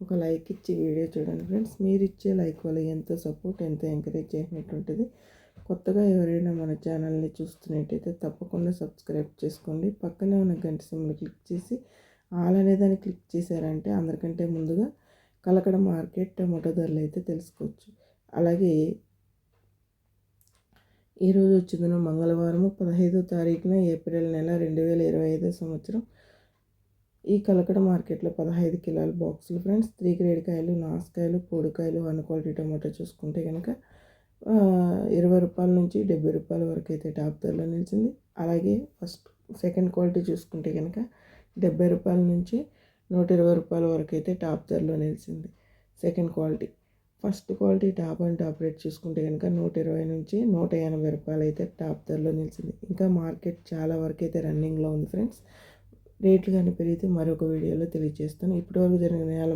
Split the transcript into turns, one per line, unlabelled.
ఒక లైక్ ఇచ్చి వీడియో చూడండి ఫ్రెండ్స్. మీరు ఇచ్చే లైక్ వల్ల ఎంతో సపోర్ట్ ఎంతో ఎంకరేజ్ చేసినట్టు ఉంటుంది కొత్తగా ఎవరైనా మన ఛానల్ని చూస్తున్నట్టయితే తప్పకుండా సబ్స్క్రైబ్ చేసుకోండి. పక్కనే ఉన్న గంట సింబల్ క్లిక్ చేసి ఆల్ అనే దాన్ని క్లిక్ చేశారంటే అందరికంటే ముందుగా కలకడ మార్కెట్ టమాటో ధరలు అయితే తెలుసుకోవచ్చు. అలాగే ఈరోజు వచ్చిందిన మంగళవారం పదహైదో తారీఖున ఏప్రిల్ నెల రెండు వేల ఇరవై ఐదో సంవత్సరం. ఈ కలకడ మార్కెట్లో పదహైదు కిలోల బాక్సులు ఫ్రెండ్స్. త్రీ గ్రేడ్ కాయలు నాసుకాయలు పొడికాయలు వన్ క్వాలిటీ టమాటో చూసుకుంటే కనుక ఇరవై రూపాయల నుంచి డెబ్బై రూపాయల వరకు అయితే టాప్ ధరలో నిలిచింది. అలాగే ఫస్ట్ సెకండ్ క్వాలిటీ చూసుకుంటే కనుక డెబ్బై రూపాయల నుంచి నూట ఇరవై రూపాయల వరకు అయితే టాప్ ధరలో నిలిచింది second quality. First quality top and top rate చూసుకుంటే కనుక నూట ఇరవై నుంచి నూట ఎనభై రూపాయలు అయితే టాప్ ధరలో నిలిచింది. ఇంకా మార్కెట్ చాలా వరకు అయితే రన్నింగ్లో ఉంది ఫ్రెండ్స్. రేట్లు కానీ పెరిగితే మరొక వీడియోలో తెలియజేస్తాను. ఇప్పటివరకు జరిగిన నెల